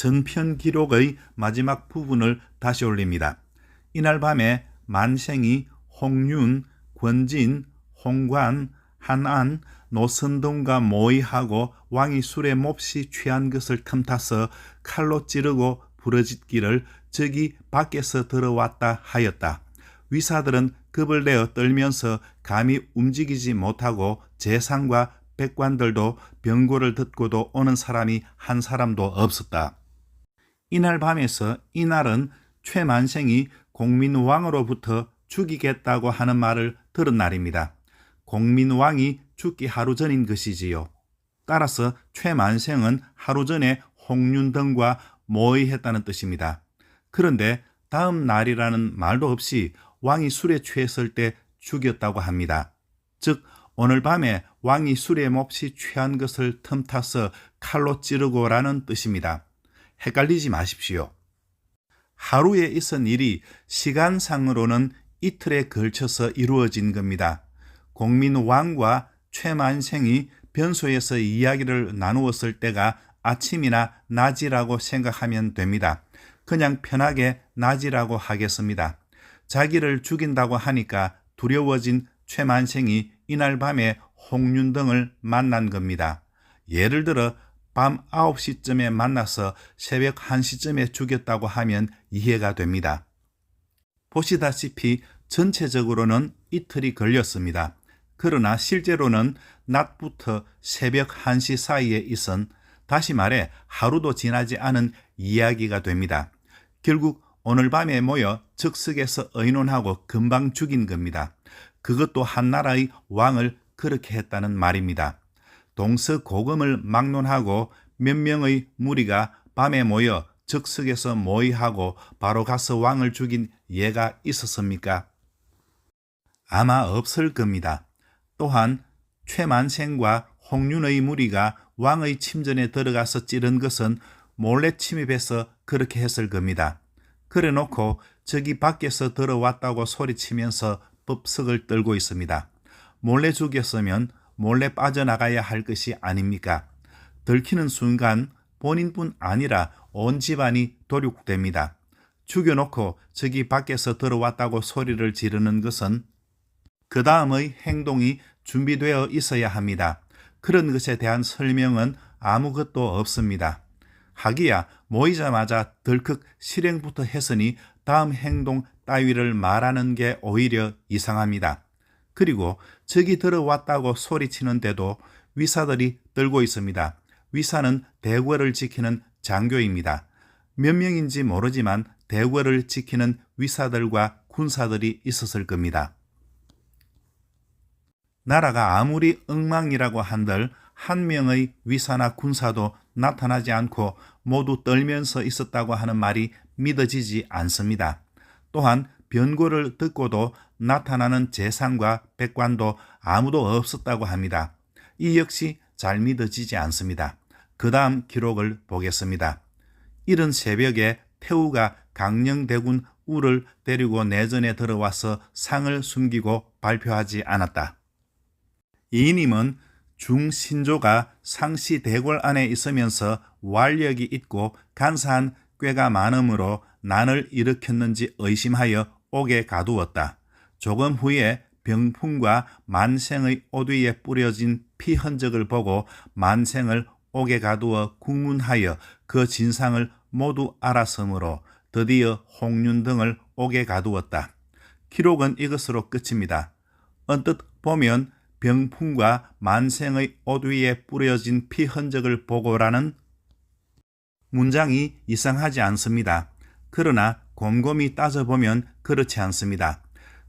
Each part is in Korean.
전편 기록의 마지막 부분을 다시 올립니다. 이날 밤에 만생이 홍윤, 권진, 홍관, 한안, 노선동과 모의하고 왕이 술에 몹시 취한 것을 틈타서 칼로 찌르고 부러짓기를 저기 밖에서 들어왔다 하였다. 위사들은 급을 내어 떨면서 감히 움직이지 못하고 재상과 백관들도 병고를 듣고도 오는 사람이 한 사람도 없었다. 이날 밤에서 이날은 최만생이 공민왕으로부터 죽이겠다고 하는 말을 들은 날입니다. 공민왕이 죽기 하루 전인 것이지요. 따라서 최만생은 하루 전에 홍윤등과 모의했다는 뜻입니다. 그런데 다음 날이라는 말도 없이 왕이 술에 취했을 때 죽였다고 합니다. 즉 오늘 밤에 왕이 술에 몹시 취한 것을 틈타서 칼로 찌르고라는 뜻입니다. 헷갈리지 마십시오. 하루에 있은 일이 시간상으로는 이틀에 걸쳐서 이루어진 겁니다. 공민 왕과 최만생이 변소에서 이야기를 나누었을 때가 아침이나 낮이라고 생각하면 됩니다. 그냥 편하게 낮이라고 하겠습니다. 자기를 죽인다고 하니까 두려워진 최만생이 이날 밤에 홍윤등을 만난 겁니다. 예를 들어 밤 9시쯤에 만나서 새벽 1시쯤에 죽였다고 하면 이해가 됩니다. 보시다시피 전체적으로는 이틀이 걸렸습니다. 그러나 실제로는 낮부터 새벽 1시 사이에 있은 다시 말해 하루도 지나지 않은 이야기가 됩니다. 결국 오늘 밤에 모여 즉석에서 의논하고 금방 죽인 겁니다. 그것도 한 나라의 왕을 그렇게 했다는 말입니다. 동서고금을 막론하고 몇 명의 무리가 밤에 모여 즉석에서 모의하고 바로 가서 왕을 죽인 예가 있었습니까? 아마 없을 겁니다. 또한 최만생과 홍윤의 무리가 왕의 침전에 들어가서 찌른 것은 몰래 침입해서 그렇게 했을 겁니다. 그래 놓고 저기 밖에서 들어왔다고 소리치면서 법석을 떨고 있습니다. 몰래 죽였으면 몰래 빠져나가야 할 것이 아닙니까? 들키는 순간 본인뿐 아니라 온 집안이 도륙됩니다. 죽여놓고 저기 밖에서 들어왔다고 소리를 지르는 것은 그 다음의 행동이 준비되어 있어야 합니다. 그런 것에 대한 설명은 아무것도 없습니다. 하기야 모이자마자 덜컥 실행부터 했으니 다음 행동 따위를 말하는 게 오히려 이상합니다. 그리고 저기 들어왔다고 소리치는데도 위사들이 들고 있습니다. 위사는 대궐을 지키는 장교입니다. 몇 명인지 모르지만 대궐을 지키는 위사들과 군사들이 있었을 겁니다. 나라가 아무리 엉망이라고 한들 한 명의 위사나 군사도 나타나지 않고 모두 떨면서 있었다고 하는 말이 믿어지지 않습니다. 또한 변고를 듣고도 나타나는 재상과 백관도 아무도 없었다고 합니다. 이 역시 잘 믿어지지 않습니다. 그 다음 기록을 보겠습니다. 이른 새벽에 태우가 강령대군 우를 데리고 내전에 들어와서 상을 숨기고 발표하지 않았다. 이님은 중신조가 상시 대궐 안에 있으면서 완력이 있고 간사한 꾀가 많으므로 난을 일으켰는지 의심하여 옥에 가두었다. 조금 후에 병풍과 만생의 옷 위에 뿌려진 피 흔적을 보고 만생을 옥에 가두어 국문하여 그 진상을 모두 알았으므로 드디어 홍윤 등을 옥에 가두었다. 기록은 이것으로 끝입니다. 언뜻 보면 병풍과 만생의 옷 위에 뿌려진 피 흔적을 보고라는 문장이 이상하지 않습니다. 그러나 곰곰이 따져보면 그렇지 않습니다.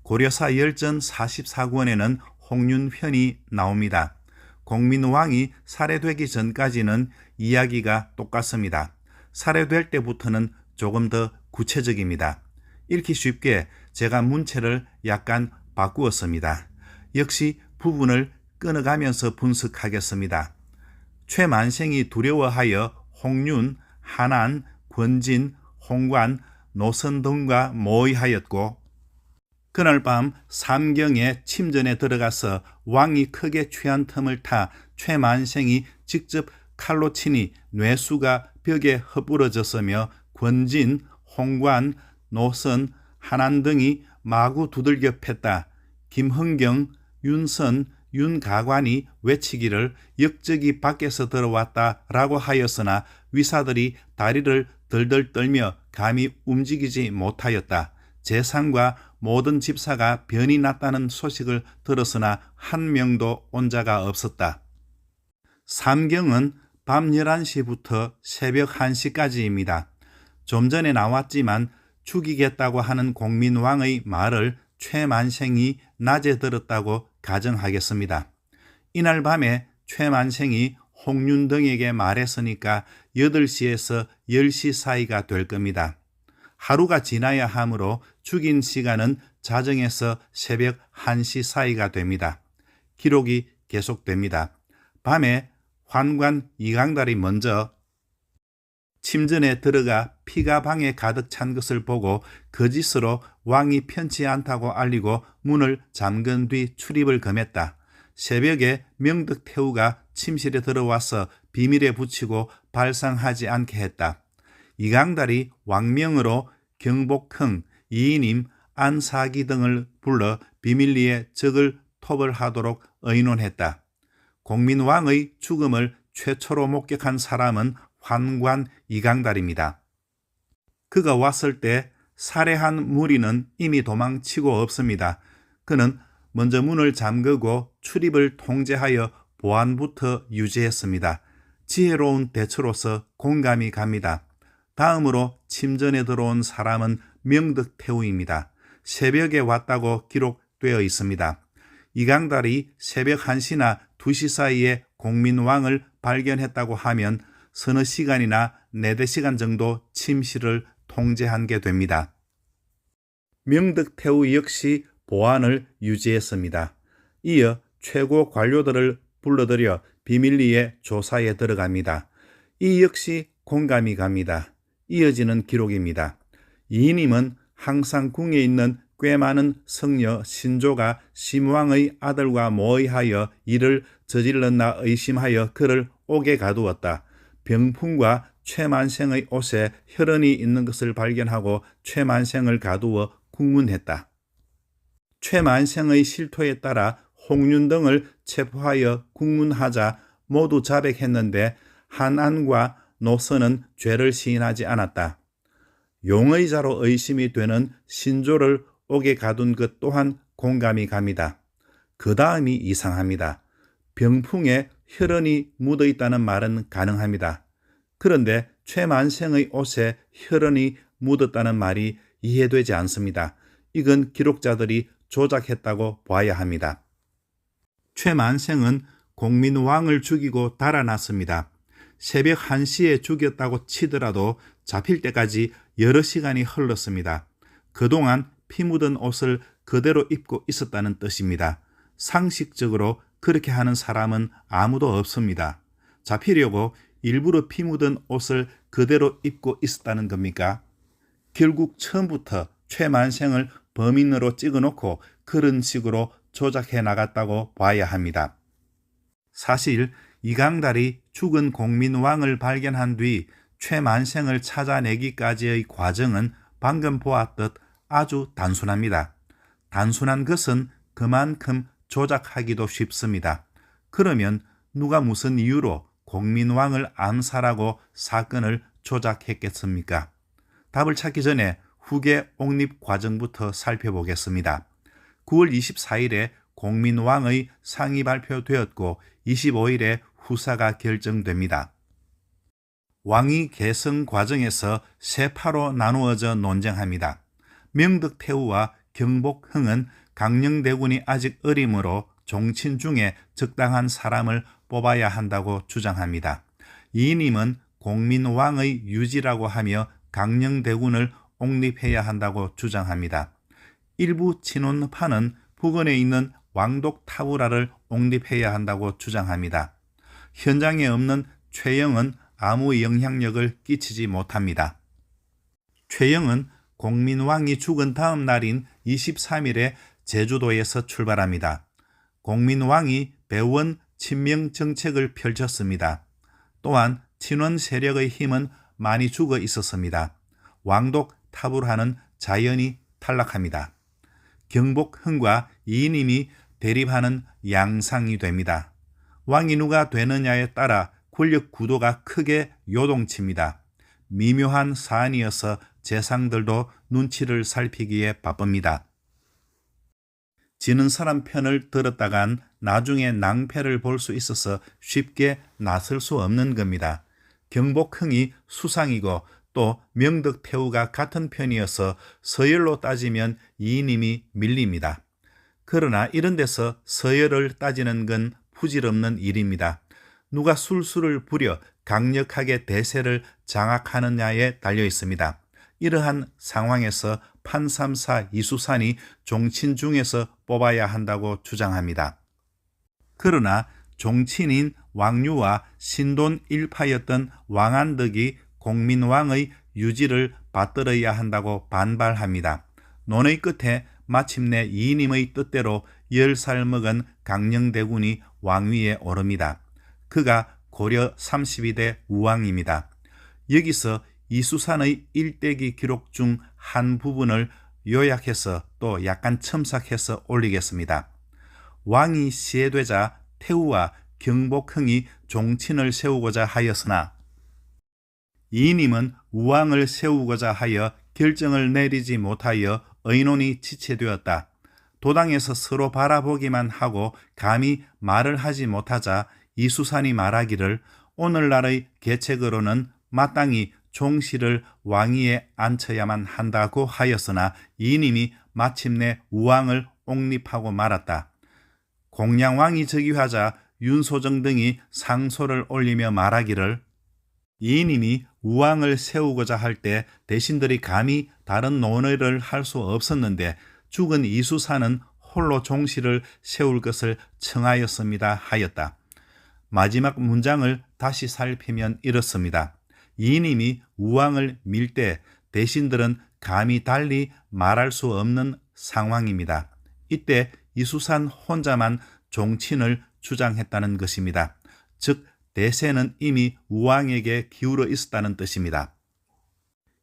고려사 열전 44권에는 홍윤편이 나옵니다. 공민왕이 살해되기 전까지는 이야기가 똑같습니다. 살해될 때부터는 조금 더 구체적입니다. 읽기 쉽게 제가 문체를 약간 바꾸었습니다. 역시 부분을 끊어가면서 분석하겠습니다. 최만생이 두려워하여 홍윤, 한안, 권진, 홍관, 노선 등과 모의하였고 그날 밤 삼경에 침전에 들어가서 왕이 크게 취한 틈을 타 최만생이 직접 칼로 치니 뇌수가 벽에 허물어졌으며 권진, 홍관, 노선, 한안 등이 마구 두들겨 팼다. 김흥경, 윤선, 윤가관이 외치기를 역적이 밖에서 들어왔다라고 하였으나 위사들이 다리를 덜덜 떨며 감히 움직이지 못하였다. 재상과 모든 집사가 변이 났다는 소식을 들었으나 한 명도 온 자가 없었다. 삼경은 밤 11시부터 새벽 1시까지입니다. 좀 전에 나왔지만 죽이겠다고 하는 공민왕의 말을 최만생이 낮에 들었다고 가정하겠습니다. 이날 밤에 최만생이 홍윤 등에게 말했으니까 8시에서 10시 사이가 될 겁니다. 하루가 지나야 하므로 죽인 시간은 자정에서 새벽 1시 사이가 됩니다. 기록이 계속됩니다. 밤에 환관 이강달이 먼저 침전에 들어가 피가 방에 가득 찬 것을 보고 거짓으로 왕이 편치 않다고 알리고 문을 잠근 뒤 출입을 금했다. 새벽에 명덕태우가 침실에 들어와서 비밀에 붙이고 발상하지 않게 했다. 이강달이 왕명으로 경복흥, 이인임, 안사기 등을 불러 비밀리에 적을 톱을 하도록 의논했다. 공민왕의 죽음을 최초로 목격한 사람은 환관 이강달입니다. 그가 왔을 때 살해한 무리는 이미 도망치고 없습니다. 그는 먼저 문을 잠그고 출입을 통제하여 보안부터 유지했습니다. 지혜로운 대처로서 공감이 갑니다. 다음으로 침전에 들어온 사람은 명덕태우입니다. 새벽에 왔다고 기록되어 있습니다. 이강달이 새벽 1시나 2시 사이에 공민왕을 발견했다고 하면 서너 시간이나 네대 시간 정도 침실을 통제한 게 됩니다. 명덕태우 역시 보안을 유지했습니다. 이어 최고 관료들을 불러들여 비밀리에 조사에 들어갑니다. 이 역시 공감이 갑니다. 이어지는 기록입니다. 이님은 항상 궁에 있는 꽤 많은 성녀 신조가 심왕의 아들과 모의하여 이를 저질렀나 의심하여 그를 옥에 가두었다. 병풍과 최만생의 옷에 혈흔이 있는 것을 발견하고 최만생을 가두어 국문했다. 최만생의 실토에 따라 홍윤 등을 체포하여 국문하자 모두 자백했는데 한안과 노선은 죄를 시인하지 않았다. 용의 자로 의심이 되는 신조를 옥에 가둔 것 또한 공감이 갑니다. 그 다음이 이상합니다. 병풍에 혈흔이 묻어 있다는 말은 가능합니다. 그런데 최만생의 옷에 혈흔이 묻었다는 말이 이해되지 않습니다. 이건 기록자들이 조작했다고 봐야 합니다. 최만생은 공민왕을 죽이고 달아났습니다. 새벽 1시에 죽였다고 치더라도 잡힐 때까지 여러 시간이 흘렀습니다. 그동안 피 묻은 옷을 그대로 입고 있었다는 뜻입니다. 상식적으로 그렇게 하는 사람은 아무도 없습니다. 잡히려고 일부러 피 묻은 옷을 그대로 입고 있었다는 겁니까? 결국 처음부터 최만생을 범인으로 찍어놓고 그런 식으로 조작해 나갔다고 봐야 합니다. 사실 이강달이 죽은 공민왕을 발견한 뒤 최만생을 찾아내기까지의 과정은 방금 보았듯 아주 단순합니다. 단순한 것은 그만큼 조작하기도 쉽습니다. 그러면 누가 무슨 이유로 공민왕을 암살하고 사건을 조작했겠습니까? 답을 찾기 전에 후계 옥립 과정부터 살펴보겠습니다. 9월 24일에 공민왕의 상이 발표되었고 25일에 후사가 결정됩니다. 왕위 계승 과정에서 세 파로 나누어져 논쟁합니다. 명덕태우와 경복흥은 강령대군이 아직 어리므로 종친 중에 적당한 사람을 뽑아야 한다고 주장합니다. 이님은 공민왕의 유지라고 하며 강령대군을 옹립해야 한다고 주장합니다. 일부 친원파는 북원에 있는 왕독 타부라를 옹립해야 한다고 주장합니다. 현장에 없는 최영은 아무 영향력을 끼치지 못합니다. 최영은 공민왕이 죽은 다음 날인 23일에 제주도에서 출발합니다. 공민왕이 배원 친명 정책을 펼쳤습니다. 또한 친원 세력의 힘은 많이 죽어 있었습니다. 왕독 타불하는 자연이 탈락합니다. 경복흥과 이인임이 대립하는 양상이 됩니다. 왕이 누가 되느냐에 따라 권력 구도가 크게 요동칩니다. 미묘한 사안이어서 재상들도 눈치를 살피기에 바쁩니다. 지는 사람 편을 들었다간 나중에 낭패를 볼 수 있어서 쉽게 나설 수 없는 겁니다. 경복흥이 수상이고 또 명덕태후가 같은 편이어서 서열로 따지면 이인임이 밀립니다. 그러나 이런 데서 서열을 따지는 건 부질없는 일입니다. 누가 술수를 부려 강력하게 대세를 장악하느냐에 달려 있습니다. 이러한 상황에서 판삼사 이수산이 종친 중에서 뽑아야 한다고 주장합니다. 그러나 종친인 왕유와 신돈 일파였던 왕안덕이 공민왕의 유지를 받들어야 한다고 반발합니다. 논의 끝에 마침내 이님의 뜻대로 열 살 먹은 강령대군이 왕위에 오릅니다. 그가 고려 32대 우왕입니다. 여기서 이수산의 일대기 기록 중 한 부분을 요약해서 또 약간 첨삭해서 올리겠습니다. 왕이 시해되자 태우와 경복흥이 종친을 세우고자 하였으나 이님은 우왕을 세우고자 하여 결정을 내리지 못하여 의논이 지체되었다. 도당에서 서로 바라보기만 하고 감히 말을 하지 못하자 이수산이 말하기를 오늘날의 계책으로는 마땅히 종씨를 왕위에 앉혀야만 한다고 하였으나 이님이 마침내 우왕을 옹립하고 말았다. 공양왕이 즉위하자 윤소정 등이 상소를 올리며 말하기를 이님이 우왕을 세우고자 할 때 대신들이 감히 다른 논의를 할 수 없었는데 죽은 이수사는 홀로 종씨를 세울 것을 청하였습니다 하였다. 마지막 문장을 다시 살피면 이렇습니다. 이님이 우왕을 밀 때 대신들은 감히 달리 말할 수 없는 상황입니다. 이때 이수산 혼자만 종친을 주장했다는 것입니다. 즉 대세는 이미 우왕에게 기울어 있었다는 뜻입니다.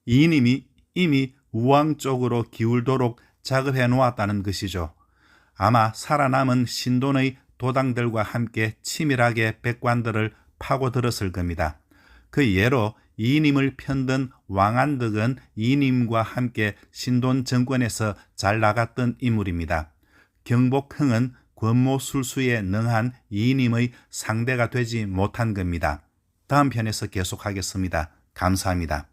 이님이 이미 우왕 쪽으로 기울도록 작업해 놓았다는 것이죠. 아마 살아남은 신돈의 도당들과 함께 치밀하게 백관들을 파고들었을 겁니다. 그 예로 이님을 편든 왕안덕은 이님과 함께 신돈 정권에서 잘 나갔던 인물입니다. 경복흥은 권모술수에 능한 이님의 상대가 되지 못한 겁니다. 다음 편에서 계속하겠습니다. 감사합니다.